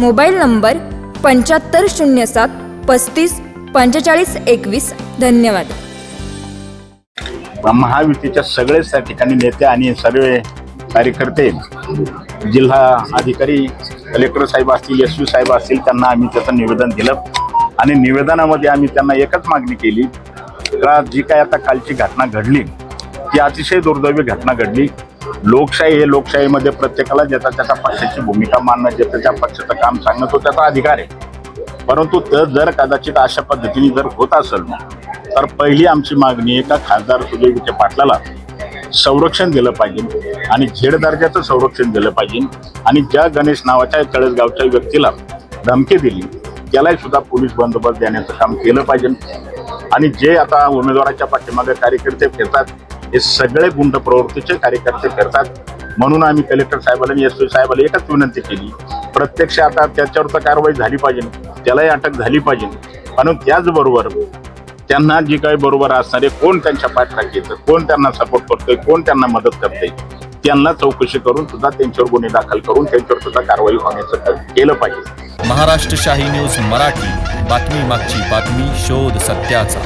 mobile number पंच्याहत्तर शून्य सात पस्तीस पंचेचाळीस एकवीस. धन्यवाद. महायुतीच्या सगळेच त्या ठिकाणी नेते आणि सर्व कार्यकर्ते जिल्हा अधिकारी कलेक्टर साहेब असतील एस साहेब असतील त्यांना आम्ही त्याचं निवेदन दिलं. आणि निवेदनामध्ये आम्ही त्यांना एकच मागणी केली का जी काय आता कालची घटना घडली ती अतिशय दुर्दैवी घटना घडली. लोकशाही हे लोकशाहीमध्ये प्रत्येकाला ज्याचा त्याच्या पक्षाची भूमिका मानणं ज्याचं त्या पक्षाचं काम सांगणं तो त्याचा अधिकार आहे. परंतु तर जर कदाचित अशा पद्धतीने जर होत असेल तर पहिली आमची मागणी आहे का खासदार सुजय विखे पाटलाला संरक्षण दिलं पाहिजे आणि झेड दर्जाचं संरक्षण दिलं पाहिजे. आणि ज्या गणेश नावाच्या तळसगावच्या व्यक्तीला धमकी दिली त्यालाही सुद्धा पोलीस बंदोबस्त देण्याचं काम केलं पाहिजे. आणि जे आता उमेदवाराच्या पाठीमागे कार्यकर्ते फिरतात हे सगळे गुंड प्रवृत्तीचे कार्यकर्ते करतात. म्हणून आम्ही कलेक्टर साहेबाला आणि एस पी साहेबाला एकच विनंती केली. प्रत्यक्ष आता त्याच्यावर तर कारवाई झाली पाहिजे. त्यालाही अटक झाली पाहिजे. म्हणून त्याचबरोबर त्यांना जी काही बरोबर असणारे कोण त्यांच्या पाठराखी येतं कोण त्यांना सपोर्ट करतोय कोण त्यांना मदत करतंय त्यांना चौकशी करून सुद्धा त्यांच्यावर गुन्हे दाखल करून त्यांच्यावर सुद्धा कारवाई होण्याचं केलं पाहिजे. महाराष्ट्र शाही न्यूज मराठी. बातमी मागची बातमी शोध सत्याचा.